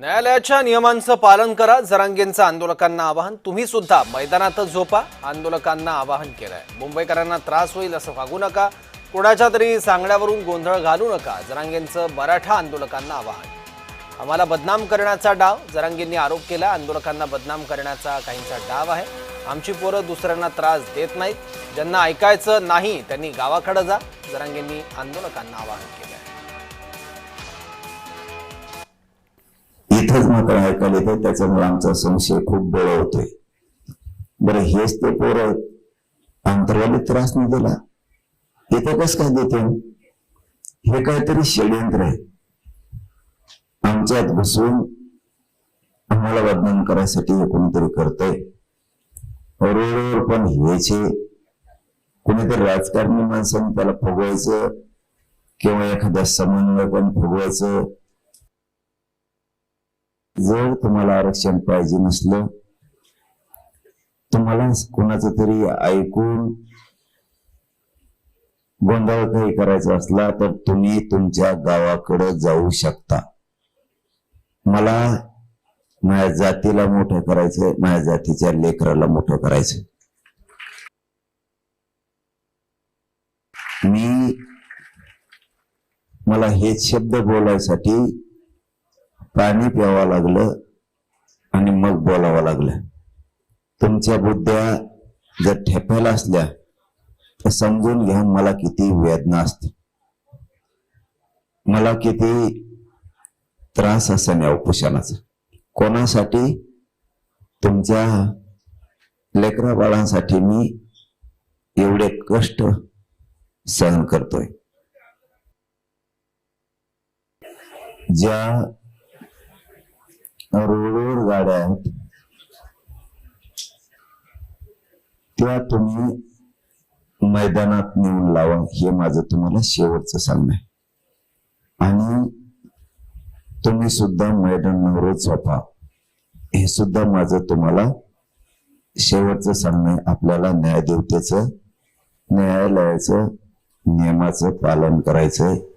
न्यायालयाच्या नियमांचं पालन करा. जरांगेंचं आंदोलकांना आवाहन. तुम्ही सुद्धा मैदानातच झोपा. आंदोलकांना आवाहन केलंय. मुंबईकरांना त्रास होईल असं वागू नका. कोणाच्या तरी सांगण्यावरून गोंधळ घालू नका. जरांगेंचं मराठा आंदोलकांना आवाहन. आम्हाला बदनाम करण्याचा डाव. जरांगेंनी आरोप केला. आंदोलकांना बदनाम करण्याचा काहींचा डाव आहे. आमची पोरं दुसऱ्यांना त्रास देत नाहीत. ज्यांना ऐकायचं नाही त्यांनी गावाकडे जा. जरांगेंनी आंदोलकांना आवाहन केलं. इथंच मात्र ऐकायला येते त्याच्यामुळे आमचा संशय खूप बळ होतोय. बरं हेच ते पोरं अंतर्वाली त्रास नाही दिला. इथं कस काय देते हे काहीतरी षडयंत्र आहे. आमच्यात घुसून आम्हाला बदनाम करायसाठी हे कोणीतरी करतंय. रोडवर पण यायचे कोणीतरी राजकारणी माणसाने त्याला फुगवायचं किंवा एखाद्या समन्वयकाने फुगवायचं जर तुम्हाला आरक्षण पाहिजे नसलं तुम्हाला कोणाचं तरी ऐकून गोंधळ काही करायचा असला तर तुम्ही तुमच्या गावाकडे जाऊ शकता. मला माझ्या जातीला मोठं करायचं माझ्या जातीच्या लेकराला मोठं करायचं. मी मला हेच शब्द बोलायसाठी पाणी प्यावं लागलं आणि मग बोलावं लागलं. तुमच्या बुद्ध्या जर ठेपायला असल्या तर समजून घ्या मला किती वेदना असते मला किती त्रास असेल या उपोषणाचा. कोणासाठी? तुमच्या लेकरा बाळांसाठी मी एवढे कष्ट सहन करतोय. ज्या रोडवर गाड्या आहेत. त्या तुम्ही मैदानात नेऊन लावा. हे माझं तुम्हाला शेवटचं सांगणं आहे. आणि तुम्ही सुद्धा मैदानावरच झोपा हे सुद्धा माझं तुम्हाला शेवटचं सांगणं आपल्याला न्यायदेवतेचं न्यायालयाचं नियमाचं पालन करायचंय.